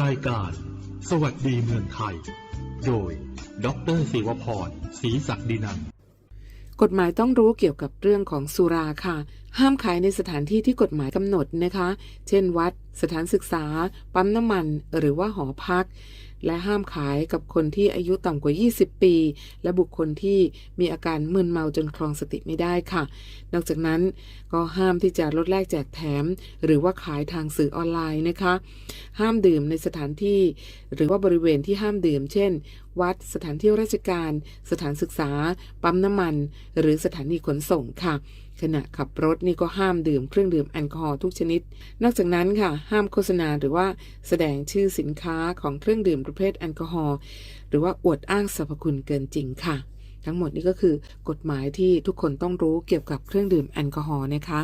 รายการ สวัสดีเมืองไทย โดย ดรศิวพรศรีศักดินันกฎหมายต้องรู้เกี่ยวกับเรื่องของสุราค่ะ ห้ามขายในสถานที่ที่กฎหมายกำหนดนะคะ เช่นวัด สถานศึกษา ปั๊มน้ำมัน หรือว่าหอพัก และห้ามขายกับคนที่อายุต่ำกว่า 20 ปี และบุคคลที่มีอาการมึนเมาจนคลองสติไม่ได้ค่ะ นอกจากนั้นก็ห้ามที่จะลดแลกแจกแถม หรือว่าขายทางสื่อออนไลน์นะคะ ห้ามดื่มในสถานที่ หรือว่าบริเวณที่ห้ามดื่ม เช่นวัด สถานที่ราชการ สถานศึกษา ปั๊มน้ำมัน หรือสถานีขนส่งค่ะ ขณะขับรถนี่ก็ห้ามดื่มเครื่องดื่มแอลกอฮอล์ทุกชนิด นอกจากนั้นค่ะ ห้ามโฆษณาหรือว่าแสดงชื่อสินค้าของเครื่องดื่มประเภทแอลกอฮอล์หรือว่าอวดอ้างสรรพคุณเกินจริงค่ะ ทั้งหมดนี้ก็คือกฎหมายที่ทุกคนต้องรู้เกี่ยวกับเครื่องดื่มแอลกอฮอล์นะคะ